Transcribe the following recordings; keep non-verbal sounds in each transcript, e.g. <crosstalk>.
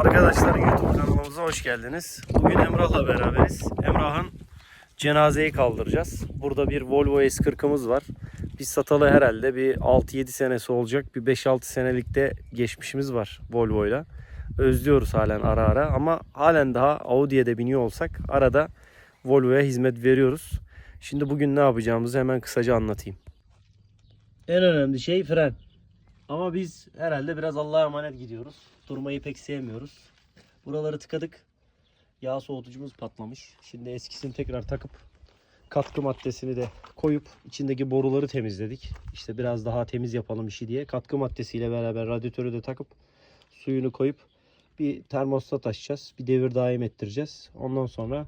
Arkadaşlar YouTube kanalımıza hoş geldiniz. Bugün Emrah'la beraberiz. Emrah'ın cenazeyi kaldıracağız. Burada bir Volvo S40'ımız var. Biz satalı herhalde bir 6-7 senesi olacak. Bir 5-6 senelikte geçmişimiz var Volvo'yla. Özlüyoruz halen ara ara ama halen daha Audi'ye de biniyor olsak arada Volvo'ya hizmet veriyoruz. Şimdi bugün ne yapacağımızı hemen kısaca anlatayım. En önemli şey fren. Ama biz herhalde biraz Allah'a emanet gidiyoruz. Durmayı pek sevmiyoruz. Buraları tıkadık. Yağ soğutucumuz patlamış. Şimdi eskisini tekrar takıp katkı maddesini de koyup içindeki boruları temizledik. İşte biraz daha temiz yapalım işi diye katkı maddesiyle beraber radyatörü de takıp suyunu koyup bir termostat açacağız. Bir devir daim ettireceğiz. Ondan sonra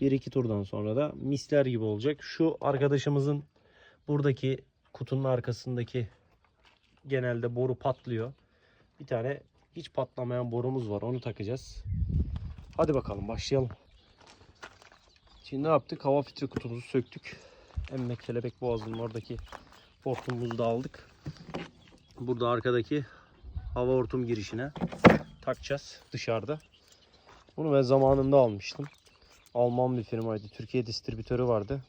bir iki turdan sonra da misler gibi olacak. Şu arkadaşımızın buradaki kutunun arkasındaki genelde boru patlıyor. Bir tane hiç patlamayan borumuz var. Onu takacağız. Hadi bakalım başlayalım. Şimdi ne yaptık? Hava filtre kutumuzu söktük. Emmek kelebek boğazının oradaki hortumumuzu da aldık. Burada arkadaki hava hortum girişine takacağız dışarıda. Bunu ben zamanında almıştım. Alman bir firmaydı. Türkiye distribütörü vardı.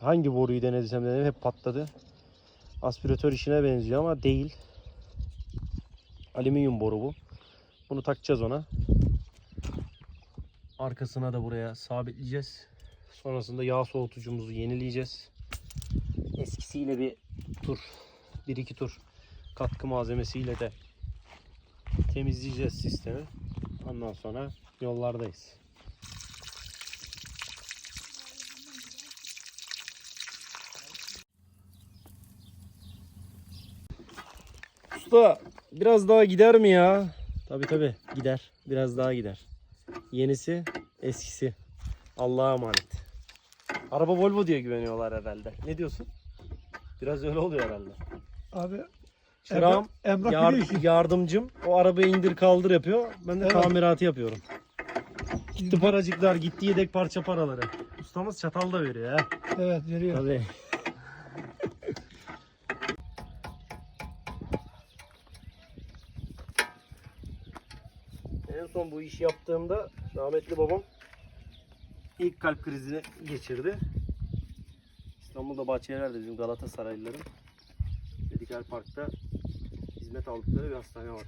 Hangi boruyu denedsem denedim hep patladı. Aspiratör işine benziyor ama değil. Alüminyum boru bu. Bunu takacağız ona. Arkasına da buraya sabitleyeceğiz. Sonrasında yağ soğutucumuzu yenileyeceğiz. Eskisiyle bir tur, bir iki tur katkı malzemesiyle de temizleyeceğiz sistemi. Ondan sonra yollardayız. Usta biraz daha gider mi ya? Tabi tabi gider. Biraz daha gider. Yenisi eskisi. Allah'a emanet. Araba Volvo diye güveniyorlar herhalde. Ne diyorsun? Biraz öyle oluyor herhalde. Abi Çırağım, Emrah yar- biliyor işi. yardımcım o arabayı indir kaldır yapıyor. Ben de Evet. tamiratı yapıyorum. Gitti paracıklar, gitti yedek parça paraları. Ustamız çatal da veriyor ha. Evet veriyor. Tabii. En son bu işi yaptığımda rahmetli babam ilk kalp krizini geçirdi. İstanbul'da Bahçeliler'de bizim Galatasaraylıların Medikal Park'ta hizmet aldıkları bir hastane var.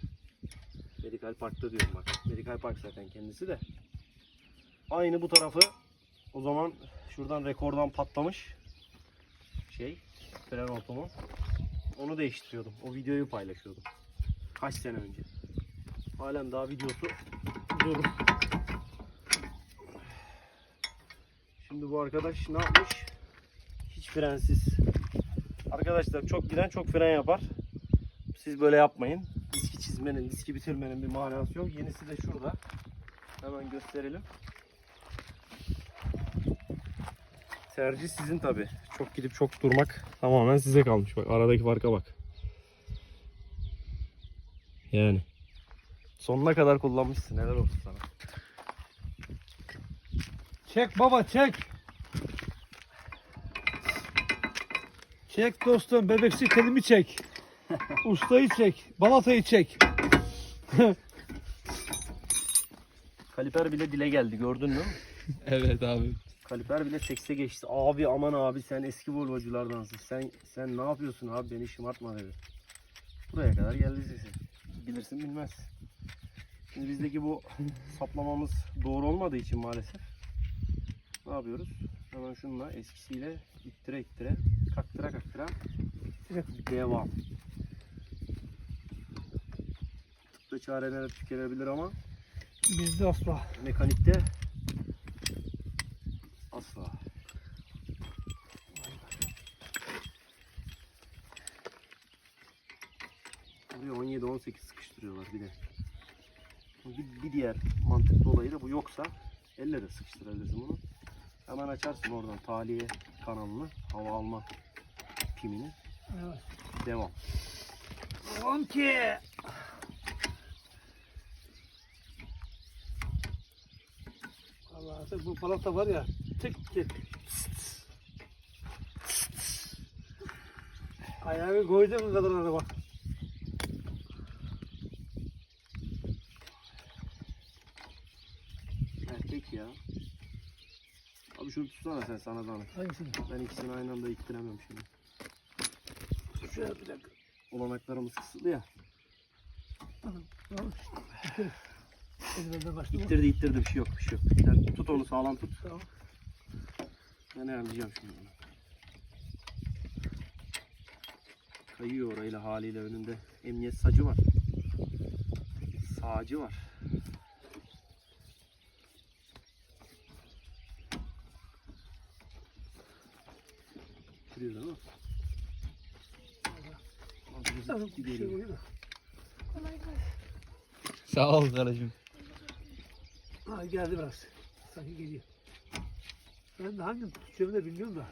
Medikal Park'ta diyorum bak. Medikal Park zaten kendisi de. Aynı bu tarafı o zaman şuradan rekordan patlamış şey fren hortumu. Onu değiştiriyordum. O videoyu paylaşıyordum. Kaç sene önce. Halen daha videosu durur. Şimdi bu arkadaş ne yapmış? Hiç frensiz. Arkadaşlar çok giden çok fren yapar. Siz böyle yapmayın. Diski çizmenin, diski bitirmenin bir manası yok. Yenisi de şurada. Hemen gösterelim. Tercih sizin tabi. Çok gidip çok durmak tamamen size kalmış. Bak aradaki farka bak. Yani. Sonuna kadar kullanmışsın. Helal olsun sana. Çek baba çek. Çek dostum bebeksi telimi çek. <laughs> Ustayı çek. Balatayı çek. <laughs> Kaliper bile dile geldi gördün mü? <laughs> Evet abi. Kaliper bile sekse geçti. Abi aman abi sen eski Volvo'culardansın. Sen sen ne yapıyorsun abi beni şımartma dedi. Buraya kadar geldi sesi. Bilirsin bilmez. Şimdi bizdeki bu <laughs> saplamamız doğru olmadığı için maalesef ne yapıyoruz? Hemen şununla eskisiyle ittire ittire kaktıra kaktıra devam. Tıpta çareler tükenebilir ama Bizde asla. mekanikte asla. Buraya 17-18 sıkıştırıyorlar bir de. Bir, bir diğer mantıklı olayı da bu yoksa elle de sıkıştırabilirsin bunu. Hemen açarsın oradan taliye kanalını, hava alma pimini. Evet. Devam. On ki. Allah artık bu balata var ya tık tık. Ayağı koydum kadar araba. Çek ya. Abi şunu tutsana sen sana zahmet. Hangisini? Ben ikisini aynı anda ittiremem şimdi. Şöyle bir dakika. Olanaklarımız kısıtlı ya. Tamam. İttirdi ittirdi bir şey yok bir şey yok. Sen tut onu sağlam tut. Tamam. Ben ayarlayacağım şimdi onu. Kayıyor orayla haliyle önünde. Emniyet sacı var. Sağcı var. Tamam. Bir şey koyayım da. Sağ ol kardeşim. Ha geldi biraz. Sanki geliyor. Ben de hangi tutacağımı da bilmiyorum da.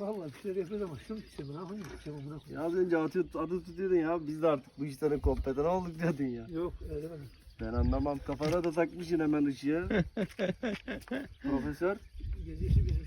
Vallahi bir şeyler yapıyoruz ama şunu tutacağım. Ben hangi tutacağım amına koyayım. Ya az önce atıyor, adı tutuyordun ya. Biz de artık bu işlerin kompetan olduk diyordun ya. Yok öyle demedim. Ben anlamam. Kafana da takmışsın hemen ışığı. <laughs> Profesör. Gezi işi bizim.